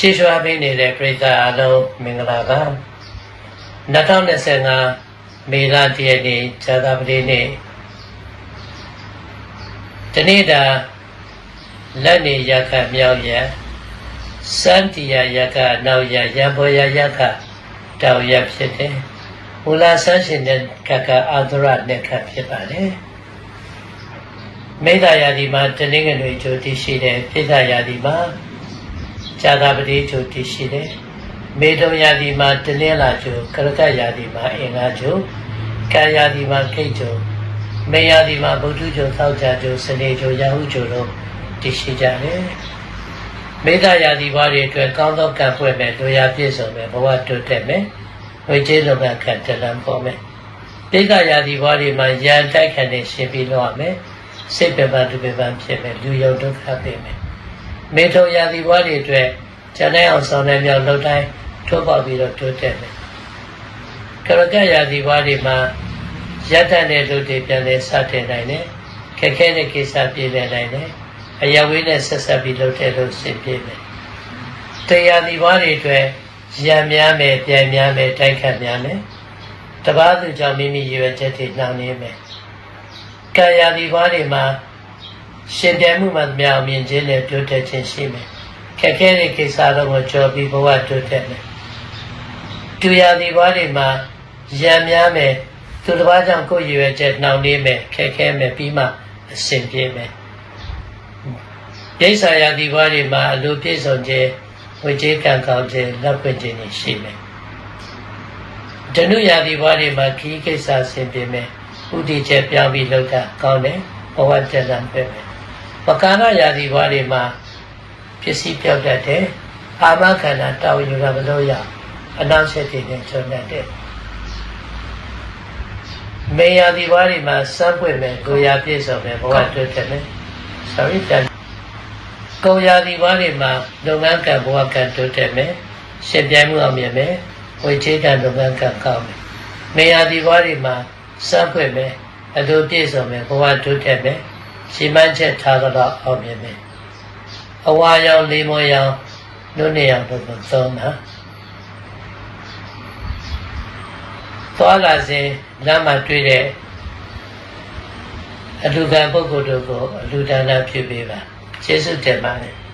ချီးရွှာပေးနေတဲ့ပရိသတ်အားလုံးမင်္ဂလာပါ2025မေလတရက်နေ့ဇာတာပတိနေ့ဒီနေ့တာလက်နေရခမြောက်ရစန္တိယရခနောက်ရရံဘောရရခတောင်ရဖြစ်တယ်မူလဆန်းရှင်တဲ့ကကအာသရနဲ့ခဖြစ်ပါတယ်မိဒ္ဒယာဒီမှာတနင်္ဂနွေကျိုးတည်ရှိတယ်ပိဿယာဒီမှာ ဇာတာပတိကျိုးတည်ရှိတယ်မေတုံယာဒီမှာတနင်္လာကျိုးကရကယာဒီမှာအင်္ဂါကျိုးကာယာဒီမှာခိတ်ကျိုးမေယာဒီမှာဗုဒ္ဓကျိုးသောက်ကြကျိုးစနေကျိုးရာဟုကျိုးတို့တည်ရှိကြတယ်မေတ္တာယာဒီဘာတွေအတွက်ကောင်းသောကံဖွဲ့မယ်လူရပြည့်စုံမယ်ဘဝတိုးတက်မယ်ဝိကျေးလုံကခံတလန်းပေါ်မယ်ပိဋကယာဒီဘာတွေမှာရန်တိုက်ခံနေရှင်ပြီးတော့ရမယ်စိတ်ပင်ပန်းသူပင်ပန်းဖြစ်မယ်လူယုံဒုက္ခပေးမယ် မေထုံယာဒီဘာတွေအတွက်ကျန်တဲ့အောင်ဆောင်တဲ့မြောက်လှုပ်တိုင်းထိုးပေါက်ပြီးတော့တိုးတက်မယ်ကရကယာဒီဘာတွေမှာရတ္တနဲ့လူတွေပြန်လဲစတင်နိုင်တယ်ခက်ခဲတဲ့ကိစ္စပြေလည်နိုင်တယ်အယဝေးနဲ့ဆက်ဆက်ပြီးလုပ်တဲ့လို့ရှင်းပြမယ်တရားဒီဘာတွေအတွက်ရံများမယ်ပြန်များမယ်တိုက်ခတ်များမယ်တပားသူကြောင့်မိမိရွယ်ချက်တွေနှောင့်နှေးမယ်ကာယဒီဘာတွေမှာ ရှင်ပြိုင်မှုမှမြောင်မြင်ခြင်းနဲ့တိုးတက်ခြင်းရှိမယ်ခက်ခဲတဲ့ကိစ္စတော့ကိုကြော်ပြီးဘဝတိုးတက်မယ်တူရဒီဘာတွေမှာရံများမယ်သူတစ်ပါးကြောင့်ကိုယ်ရွယ်ချက်နှောင့်နှေးမယ်ခက်ခဲမယ်ပြီးမှအစဉ်ပြေမယ်ဒိဋ္ဌာယဒီဘာတွေမှာအလိုပြည့်စုံခြင်းဝိကျေကံကောင်းခြင်းလက်ပွင့်ခြင်းတွေရှိမယ်ဓနုယာဒီဘာတွေမှာခီးကိစ္စဆင်ပြေမယ်ဥတီချက်ပြောင်းပြီးလောက်တာကောင်းတယ်ဘဝတဏ္ဍာပဲမယ် ပကာရယာဒီဘာတွေမှာပစ္စည်းပြောက်တတ်တယ်အာမခန္ဓာတောင်းယူတာမလို့ရအနောက်ဆက်တွေနဲ့ချုံတတ်တယ်မေယာဒီဘာတွေမှာစမ်းပွင့်မယ်ကိုရာပြည့်စုံမယ်ဘဝတိုးတက်မယ် sorry ပြန်ကိုရာဒီဘာတွေမှာလုပ်ငန်းကံဘဝကံတိုးတက်မယ်ရှင်ပြိုင်မှုအောင်မြင်မယ်ဝေချေကံလုပ်ငန်းကံကောင်းမယ်မေယာဒီဘာတွေမှာစမ်းပွင့်မယ်အလိုပြည့်စုံမယ်ဘဝတိုးတက်မယ် ရှိမှန်းချက်ထားတော့အောင်မြင်မယ်အဝါရောင်လေးမောရောင်နုနေရောင်တို့ကိုသုံးတာသွားလာစဉ်လမ်းမှာတွေ့တဲ့အလူကံပုဂ္ဂိုလ်တို့ကိုအလူဒါနပြုပေးပါကျေးဇူးတင်ပါတယ်